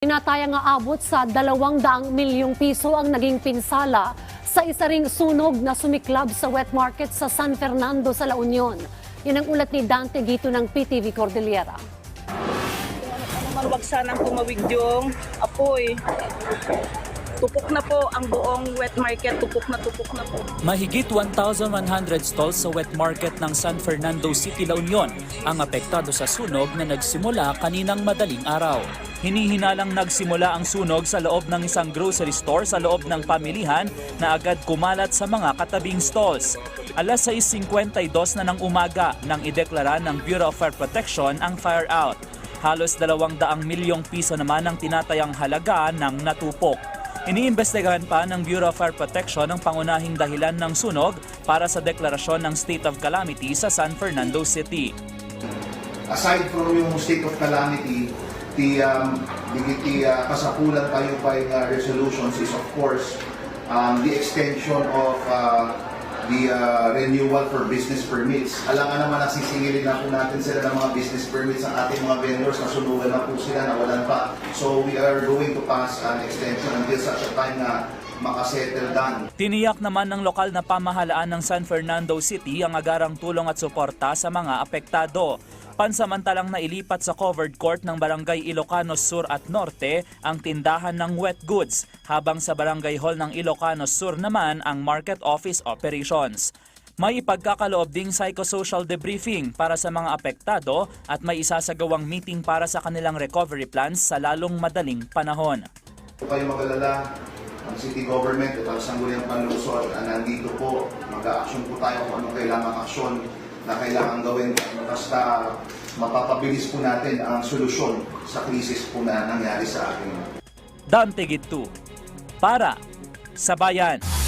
Tinatayang aabot sa 200 milyong piso ang naging pinsala sa isa ring sunog na sumiklab sa wet market sa San Fernando sa La Union. Yan ang ulat ni Dante Gito ng PTV Cordillera. Man wag sanang tumawig yung apoy. Tupok na po ang buong wet market. Tupok na tupok na po. Mahigit 1,100 stalls sa wet market ng San Fernando City, La Union ang apektado sa sunog na nagsimula kaninang madaling araw. Hinihinalang nagsimula ang sunog sa loob ng isang grocery store sa loob ng pamilihan na agad kumalat sa mga katabing stalls. Alas 6.52 na ng umaga nang ideklara ng Bureau of Fire Protection ang fire out. Halos 200 milyong piso naman ang tinatayang halaga ng natupok. Iniimbestigahan pa ng Bureau of Fire Protection ang pangunahing dahilan ng sunog para sa deklarasyon ng state of calamity sa San Fernando City. aside from yung state of calamity, the, um, the, the uh, kasapulan tayo by uh, resolutions is of course um, the extension of uh, the uh, renewal for business permits. Alangan naman nasisingilin na po natin sila ng mga business permits ng ating mga vendors na sunugan na po sila, nawalan pa. So we are going to pass an extension until such a time na makasettle down. Tiniyak naman ng lokal na pamahalaan ng San Fernando City ang agarang tulong at suporta sa mga apektado. Pansamantalang nailipat sa covered court ng Barangay Ilocanos Sur at Norte ang tindahan ng wet goods, habang sa Barangay Hall ng Ilocanos Sur naman ang market office operations. May ipagkakaloob ding psychosocial debriefing para sa mga apektado at may isasagawang meeting para sa kanilang recovery plans sa lalong madaling panahon. Huwag kayo mag-alala, ang city government at ang sangguniang panlusod na nandito po, mag-a-action po tayo kung anong kailangang aksyon na kailangan gawin basta mapapabilis po natin ang solusyon sa krisis po na nangyari sa atin. Dante Gitu para sa bayan.